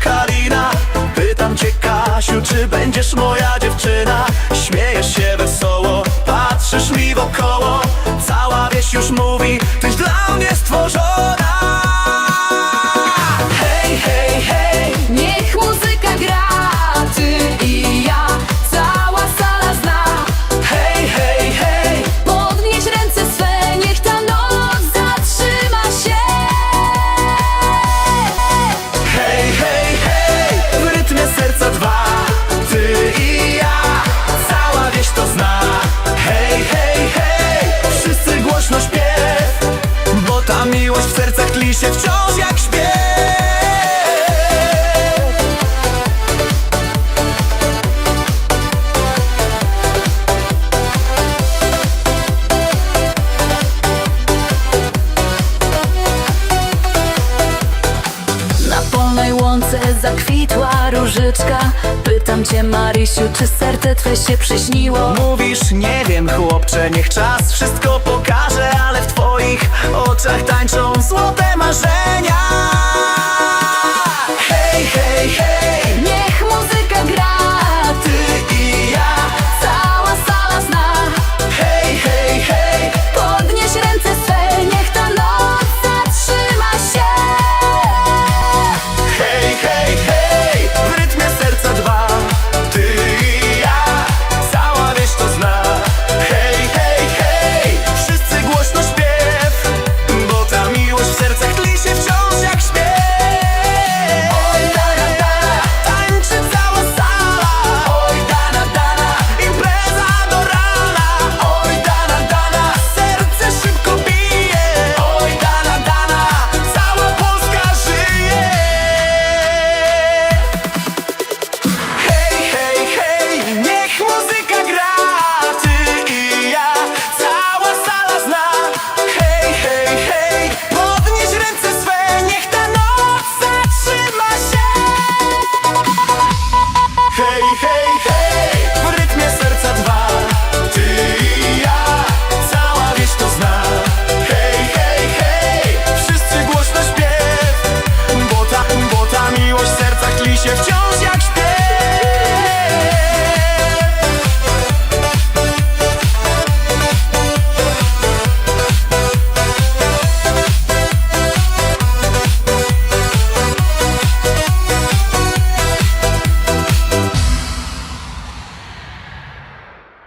Karina. Pytam cię Kasiu, czy będziesz moja dziewczyna? Śmiejesz się wesoło. zakwitła różyczka Pytam cię Marysiu, czy serce twe się przyśniło? Mówisz, nie wiem chłopcze, niech czas wszystko pokaże Ale w twoich